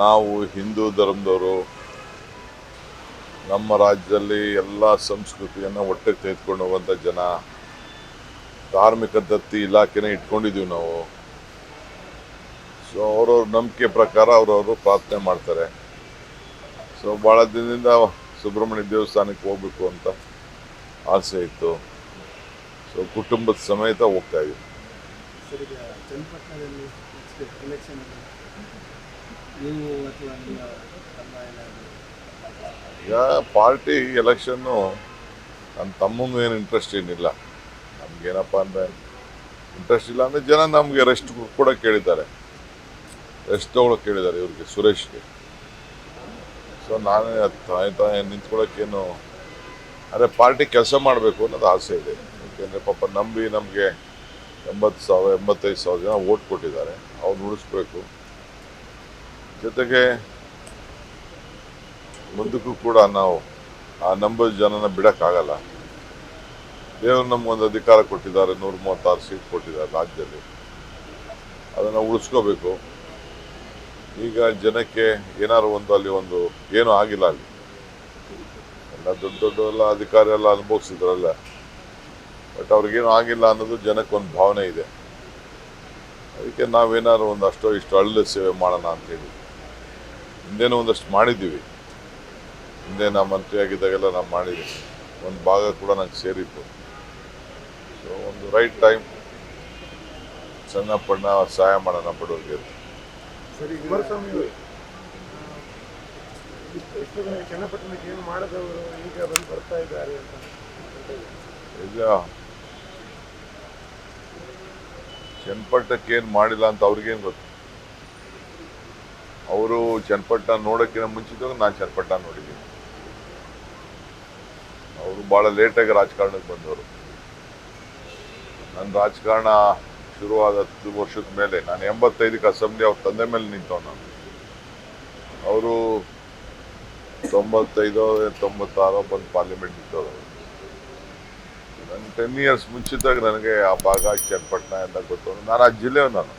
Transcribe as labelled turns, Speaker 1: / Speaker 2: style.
Speaker 1: ನಾವು ಹಿಂದೂ ಧರ್ಮದವರು ನಮ್ಮ ರಾಜ್ಯದಲ್ಲಿ ಎಲ್ಲ ಸಂಸ್ಕೃತಿಯನ್ನು ಒಟ್ಟಿಗೆ ತೆಗೆದುಕೊಂಡು ಹೋಗುವಂಥ ಜನ, ಧಾರ್ಮಿಕ ದತ್ತಿ ಇಲಾಖೆನೇ ಇಟ್ಕೊಂಡಿದ್ದೀವಿ ನಾವು. ಸೊ ಅವ್ರವ್ರ ನಂಬಿಕೆ ಪ್ರಕಾರ ಅವರವರು ಪ್ರಾರ್ಥನೆ ಮಾಡ್ತಾರೆ. ಸೊ ಭಾಳ ದಿನದಿಂದ ಸುಬ್ರಹ್ಮಣ್ಯ ದೇವಸ್ಥಾನಕ್ಕೆ ಹೋಗ್ಬೇಕು ಅಂತ ಆಸೆ ಇತ್ತು. ಸೊ ಕುಟುಂಬದ ಸಮೇತ ಹೋಗ್ತಾ ಇದ್ದೀವಿ
Speaker 2: ಈಗ
Speaker 1: ಪಾರ್ಟಿ ಎಲೆಕ್ಷನ್ನು ನನ್ನ ತಮ್ಮಂಗೆ ಏನು ಇಂಟ್ರೆಸ್ಟ್ ಏನಿಲ್ಲ. ನಮಗೇನಪ್ಪ ಅಂದರೆ ಇಂಟ್ರೆಸ್ಟ್ ಇಲ್ಲ ಅಂದರೆ ಜನ ನಮಗೆ ರೆಸ್ಟ್ ಕೂಡ ಕೇಳಿದ್ದಾರೆ. ರೆಸ್ಟ್ ತೊಗೊಳಕ್ಕೆ ಕೇಳಿದ್ದಾರೆ ಇವ್ರಿಗೆ, ಸುರೇಶ್ಗೆ. ಸೊ ನಾನೇ ತಾಯಿ ತಾಯಿ ನಿಂತ್ಕೊಳ್ಳೋಕ್ಕೇನು ಅದೇ ಪಾರ್ಟಿ ಕೆಲಸ ಮಾಡಬೇಕು ಅನ್ನೋದು ಆಸೆ ಇದೆ. ಯಾಕೆಂದರೆ ಪಾಪ ನಂಬಿ ನಮಗೆ ಎಂಬತ್ತು ಸಾವಿರ, ಎಂಬತ್ತೈದು ಸಾವಿರ ಜನ ಓಟ್ ಕೊಟ್ಟಿದ್ದಾರೆ. ಅವ್ರು ಉಳಿಸ್ಬೇಕು ಜೊತೆಗೆ ಮುಂದಕ್ಕೂ ಕೂಡ ನಾವು ಆ ನಂಬರ್ ಜನನ ಬಿಡೋಕ್ಕಾಗಲ್ಲ. ದೇವರು ನಮಗೊಂದು ಅಧಿಕಾರ ಕೊಟ್ಟಿದ್ದಾರೆ ನೂರ ಮೂವತ್ತಾರು ಸೀಟ್ ಕೊಟ್ಟಿದ್ದಾರೆ ರಾಜ್ಯದಲ್ಲಿ. ಅದನ್ನು ಉಳಿಸ್ಕೋಬೇಕು. ಈಗ ಜನಕ್ಕೆ ಏನಾರು ಒಂದು ಅಲ್ಲಿ ಒಂದು ಏನೂ ಆಗಿಲ್ಲ ಅಲ್ಲಿ. ಎಲ್ಲ ದೊಡ್ಡ ದೊಡ್ಡ ಎಲ್ಲ ಅಧಿಕಾರಿ ಎಲ್ಲ ಅನುಭವಿಸಿದ್ರಲ್ಲ. ಬಟ್ ಅವ್ರಿಗೇನು ಆಗಿಲ್ಲ ಅನ್ನೋದು ಜನಕ್ಕೆ ಒಂದು ಭಾವನೆ ಇದೆ. ಅದಕ್ಕೆ ನಾವೇನಾದ್ರು ಒಂದು ಅಷ್ಟೋ ಇಷ್ಟು ಅಳ್ಳ ಸೇವೆ ಮಾಡೋಣ ಅಂತೇಳಿ. ಹಿಂದೇನೂ ಒಂದಷ್ಟು ಮಾಡಿದ್ದೀವಿ. ಹಿಂದೆ ನಾ ಮಂತ್ರಿ ಆಗಿದ್ದಾಗೆಲ್ಲ ನಾವು ಮಾಡಿದ್ದೀವಿ ಒಂದು ಭಾಗ ಕೂಡ ನಂಗೆ ಸೇರಿತ್ತು. ಸೊ ಒಂದು ರೈಟ್ ಟೈಮ್ ಸಣ್ಣ ಪಣ್ಣ ಸಹಾಯ ಮಾಡೋಣ ಬಡವರಿಗೆ ಈಗ ಚನ್ನಪಟ್ಟಕ್ಕೆ ಏನು ಮಾಡಿಲ್ಲ ಅಂತ ಅವ್ರಿಗೇನು ಗೊತ್ತು. ಅವರು ಚನ್ನಪಟ್ಟಣ ನೋಡೋಕ್ಕಿಂತ ಮುಂಚಿತವಾಗಿ ನಾನು ಚನ್ನಪಟ್ಟಣ ನೋಡಿದ್ದೀನಿ. ಅವರು ಭಾಳ ಲೇಟಾಗಿ ರಾಜಕಾರಣಕ್ಕೆ ಬಂದವರು. ನನ್ನ ರಾಜಕಾರಣ ಶುರುವಾದ ಹತ್ತು ವರ್ಷದ ಮೇಲೆ, ನಾನು ಎಂಬತ್ತೈದಕ್ಕೆ ಅಸೆಂಬ್ಲಿ ಅವ್ರ ತಂದೆ ಮೇಲೆ ನಿಂತವ್ ನಾನು. ಅವರು ತೊಂಬತ್ತೈದೋ ತೊಂಬತ್ತಾರೋ ಬಂದು ಪಾರ್ಲಿಮೆಂಟ್ ನಿಂತವರು. ನನ್ನ ಟೆನ್ ಇಯರ್ಸ್ ಮುಂಚಿತವಾಗಿ ನನಗೆ ಆ ಭಾಗ ಚನ್ನಪಟ್ಟಣ ಎಲ್ಲ ಗೊತ್ತು. ನಾನು ಆ ಜಿಲ್ಲೆ ನಾನು.